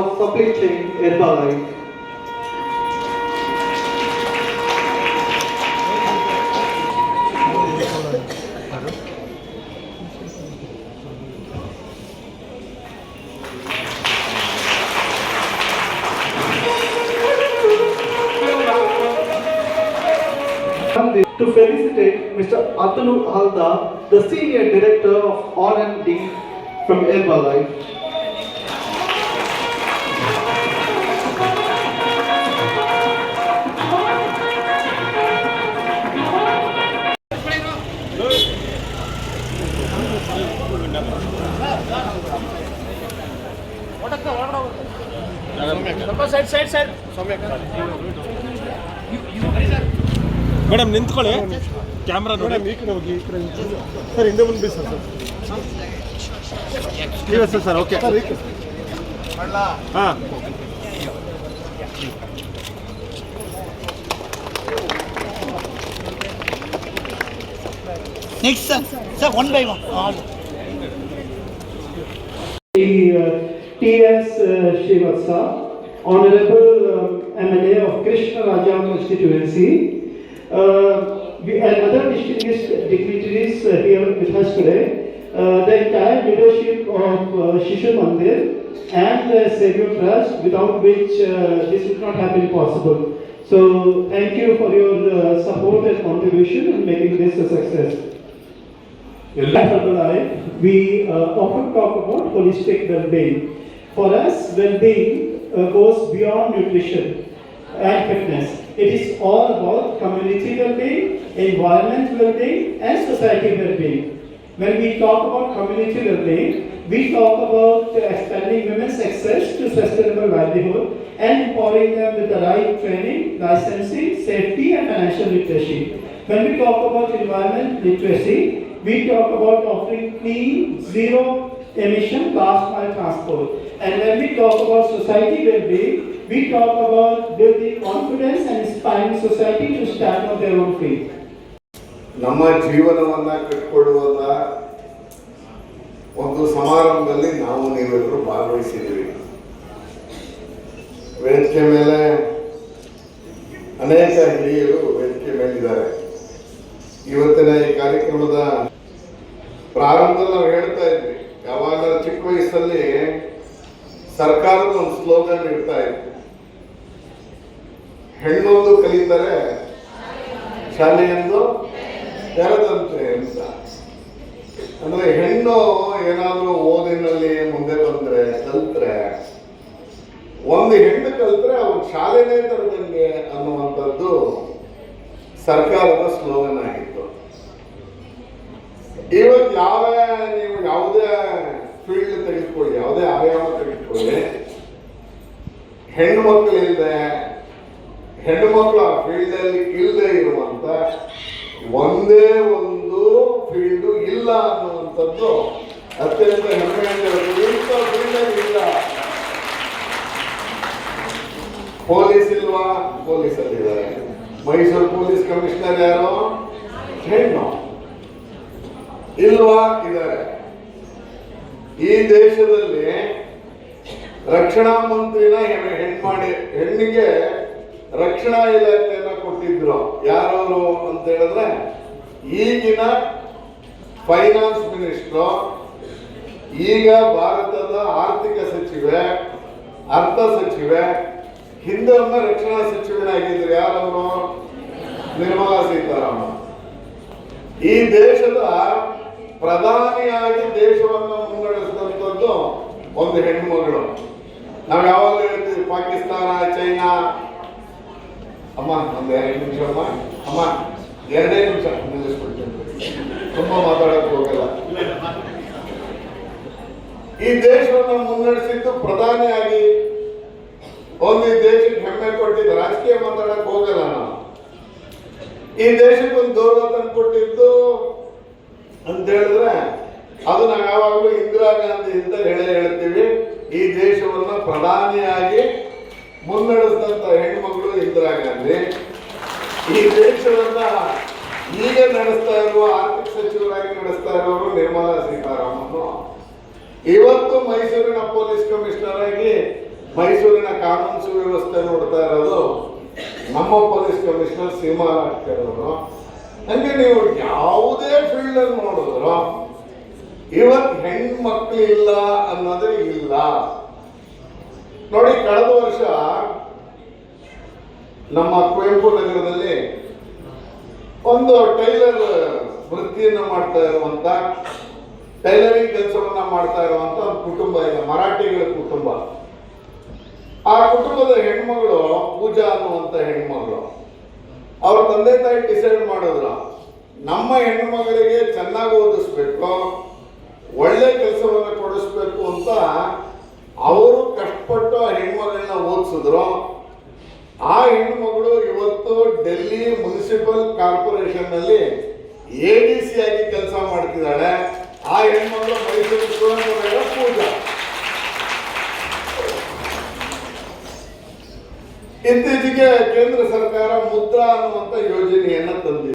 Of. To felicitate Mr. Atanu Halda, the Senior Director of R&D from Herbalife. Madam ನಿಂತ್ಕೊಳ್ಳಿ camera ನೋಡಿ madam ಈ ಕಡೆ ಹೋಗಿ ಈ ಕಡೆ ನಿಂತು. ಸರ್ ಹಿಂದೆ ಮುಂದೆ ಬೀಸಿ ಸರ್ ನೀವೇ ಸರ್ ಸರ್ ಓಕೆ ಸರ್ ಕಡೆ. ಹಾಂ sir. Sir one. All. The uh, T.S. uh, Srivatsa, Honorable um, MLA of Krishna Raja constituency, uh, we, and other distinguished dignitaries uh, here with us today, uh, the entire leadership of uh, Shishu Mandir and uh, Savior Trust, without which uh, this would not have been possible. So, thank you for your uh, support and contribution in making this a success. We uh, often talk about holistic well-being. For us, well-being uh, goes beyond nutrition and fitness. It is all about community well-being, environment well-being, and society well-being. When we talk about community well-being, we talk about expanding women's access to sustainable livelihood and empowering them with the right training, licensing, safety, and financial literacy. When we talk about environment literacy, we talk about offering clean, zero emission last mile transport. And when we talk about society well-being, we talk about building confidence and inspiring society to stand on their own feet. ನಮ್ಮ ಜೀವನವನ್ನ ಕಟ್ಕೊಳ್ಳುವಂತ ಒಂದು ಸಮಾರಂಭದಲ್ಲಿ ನಾವು ನೀವೆಲ್ಲರೂ ಭಾಗವಹಿಸಿದ್ದೀವಿ ವೇದಿಕೆ ಮೇಲೆ ಅನೇಕ ಹಿರಿಯರು ವೇದಿಕೆ ಮೇಲಿದ್ದಾರೆ ಇವತ್ತಿನ ಈ ಕಾರ್ಯಕ್ರಮದ ಪ್ರಾರಂಭದಲ್ಲಿ ನಾವು ಹೇಳ್ತಾ ಇದ್ವಿ ಯಾವಾಗ ಚಿಕ್ಕ ವಯಸ್ಸಲ್ಲಿ ಸರ್ಕಾರದ ಒಂದು ಸ್ಲೋಗನ್ ಇರ್ತಾ ಇತ್ತು ಹೆಣ್ಣೊಂದು ಕಲಿತಾರೆ ಶಾಲೆಯೊಂದು, ತೆರೆದಂತೆ ಅಂತ. ಅಂದ್ರೆ ಹೆಣ್ಣು ಏನಾದರೂ ಓದಿನಲ್ಲಿ ಮುಂದೆ ಬಂದ್ರೆ ಕಲ್ತ್ರೆ, ಒಂದು ಹೆಣ್ಣು ಕಲ್ತ್ರೆ ಅವನು ಶಾಲೆನೇ ತೆರೆದಂಗೆ ಅನ್ನುವಂಥದ್ದು ಸರ್ಕಾರದ ಸ್ಲೋಗನ್ ಆಗಿತ್ತು. ಇವತ್ತು ಯಾವ ನೀವು ಯಾವುದೇ ಫೀಲ್ಡ್ ತೆಗೆದುಕೊಳ್ಳಿ, ಯಾವುದೇ ಅವಯವ ತೆಗೆದುಕೊಳ್ಳಿ ಹೆಣ್ಣು ಮಕ್ಕಳಿಲ್ಲದೆ ಹೆಣ್ಣು ಮಕ್ಕಳು ಆ ಫೀಲ್ಡ್ ಅಲ್ಲಿ ಇಲ್ಲದೆ ಇರುವಂತ ಒಂದೇ ಒಂದು ಫೀಲ್ಡ್ ಇಲ್ಲ ಅನ್ನುವಂಥದ್ದು ಅತ್ಯಂತ ಹೆಮ್ಮೆ. ಇಂಥ ಫೀಲ್ಡ್ ಅಲ್ಲಿ ಇಲ್ಲ. ಪೊಲೀಸ್ ಇಲ್ವಾ? ಪೊಲೀಸ್ ಅಲ್ಲಿದ್ದಾರೆ ಮೈಸೂರು ಪೊಲೀಸ್ ಕಮಿಷನರ್ ಯಾರು? ಹೆಣ್ಣು. ಇಲ್ವಾ ಇದ್ದಾರೆ? ಈ ದೇಶದಲ್ಲಿ ರಕ್ಷಣಾ ಮಂತ್ರಿನ ಹೆಣ್- ಹೆಣ್ಮಾಡಿ ಹೆಣ್ಣಿಗೆ ರಕ್ಷಣಾ ಇಲಾಖೆಯನ್ನ ಕೊಟ್ಟಿದ್ರು. ಯಾರವರು ಅಂತ ಹೇಳಿದ್ರೆ ಈಗಿನ ಫೈನಾನ್ಸ್ ಮಿನಿಸ್ಟರ್ ಈಗ ಭಾರತದ ಆರ್ಥಿಕ ಸಚಿವೆ, ಅರ್ಥ ಸಚಿವೆ ಹಿಂದೊಮ್ಮೆ ರಕ್ಷಣಾ ಸಚಿವನಾಗಿದ್ರು ಯಾರವರು? ನಿರ್ಮಲಾ ಸೀತಾರಾಮನ್. ಈ ದೇಶದ ಪ್ರಧಾನಿಯಾಗಿ ದೇಶವನ್ನು ಮುನ್ನಡೆಸಿದಂಥದ್ದು ಒಂದು ಹೆಣ್ಮಗಳು ನಾವು ಯಾವಾಗ ಹೇಳ್ತೀವಿ, ಪಾಕಿಸ್ತಾನ, ಚೈನಾ? ಅಮ್ಮ, ಒಂದು ಎರಡು ನಿಮಿಷ ಅಮ್ಮ. ಅಮ್ಮ, ಎರಡೇ ನಿಮಿಷ. ನಿಲ್ಲಿಸ್ಬಿಡ್ತೀನಿ ತುಂಬ ಮಾತಾಡಕ್ಕೆ ಹೋಗಲ್ಲ. ಈ ದೇಶವನ್ನು ಮುನ್ನಡೆಸಿದ್ದು ಪ್ರಧಾನಿಯಾಗಿ ಒಂದು ಈ ದೇಶಕ್ಕೆ ಹೆಮ್ಮೆ ಕೊಟ್ಟಿದ್ದು, ರಾಜಕೀಯ ಮಾತಾಡಕ್ಕೆ ಹೋಗಲ್ಲ ನಾವು. ಈ ದೇಶಕ್ಕೊಂದು ಗೌರವ ತಂದು ಕೊಟ್ಟಿದ್ದು ಅಂತ ಹೇಳಿದ್ರೆ, ಅದು ನಾವು ಯಾವಾಗಲೂ ಇಂದಿರಾ ಗಾಂಧಿ ಅಂತ ಹೇಳಿ ಹೇಳ್ತೀವಿ, ಈ ದೇಶವನ್ನ ಪ್ರಧಾನಿಯಾಗಿ ಮುನ್ನಡೆಸಿದಂತ ಹೆಣ್ಮಗಳು ಇಂದಿರಾ ಗಾಂಧಿ. ಈ ದೇಶವನ್ನ ಈಗ ನಡೆಸ್ತಾ ಇರುವ ಆರ್ಥಿಕ ಸಚಿವರಾಗಿ ನಡೆಸ್ತಾ ಇರೋರು ನಿರ್ಮಲಾ ಸೀತಾರಾಮನ್. ಇವತ್ತು ಮೈಸೂರಿನ ಪೊಲೀಸ್ ಕಮಿಷನರ್ ಆಗಿ ಮೈಸೂರಿನ ಕಾನೂನು ಸುವ್ಯವಸ್ಥೆ ನೋಡ್ತಾ ಇರೋದು ನಮ್ಮ ಪೊಲೀಸ್ ಕಮಿಷನರ್ ಸೀಮಾ ಲಾಟ್ಕರ್ ಅವರು. ಹಂಗೆ ನೀವು ಯಾವುದೇ ಫೀಲ್ಡ್ ಅಲ್ಲಿ ನೋಡಿದ್ರು ಇವತ್ತು ಹೆಣ್ಮಕ್ಳು ಇಲ್ಲ ಅನ್ನೋದೇ ಇಲ್ಲ. ನೋಡಿ, ಕಳೆದ ವರ್ಷ ನಮ್ಮ ಕುವೆಂಪು ನಗರದಲ್ಲಿ ಒಂದು ಟೈಲರ್ ವೃತ್ತಿಯನ್ನು ಮಾಡ್ತಾ ಇರುವಂತ, ಟೈಲರಿಂಗ್ ಕೆಲಸವನ್ನ ಮಾಡ್ತಾ ಇರುವಂತ ಒಂದು ಕುಟುಂಬ ಇದೆ, ಮರಾಠಿಗಳ ಕುಟುಂಬ. ಆ ಕುಟುಂಬದ ಹೆಣ್ಮಗಳು ಪೂಜಾ ಅನ್ನುವಂಥ ಹೆಣ್ಮಗಳು. ಅವ್ರ ತಂದೆ ತಾಯಿ ಡಿಸೈಡ್ ಮಾಡಿದ್ರು? ನಮ್ಮ ಹೆಣ್ಣು ಮಗಳಿಗೆ ಚೆನ್ನಾಗಿ ಓದಿಸ್ಬೇಕು, ಒಳ್ಳೆ ಕೆಲಸವನ್ನ ಕೊಡಿಸ್ಬೇಕು ಅಂತ ಅವರು ಕಷ್ಟಪಟ್ಟು ಆ ಹೆಣ್ಮಗಳನ್ನ ಓದಿಸಿದ್ರು. ಆ ಹೆಣ್ಮಗಳು ಇವತ್ತು ಡೆಲ್ಲಿ ಮುನ್ಸಿಪಲ್ ಕಾರ್ಪೊರೇಷನ್ನಲ್ಲಿ ಎ ಡಿ ಸಿ ಆಗಿ ಕೆಲಸ ಮಾಡ್ತಿದ್ದಾಳೆ. ಆ ಹೆಣ್ಮಗಳು ಮೈಸೂರು ಪೂಜಾ. ಇತ್ತೀಚೆಗೆ ಕೇಂದ್ರ ಸರ್ಕಾರ ಮುದ್ರಾ ಅನ್ನುವಂತ ಯೋಜನೆಯನ್ನ ತಂದಿದೆ.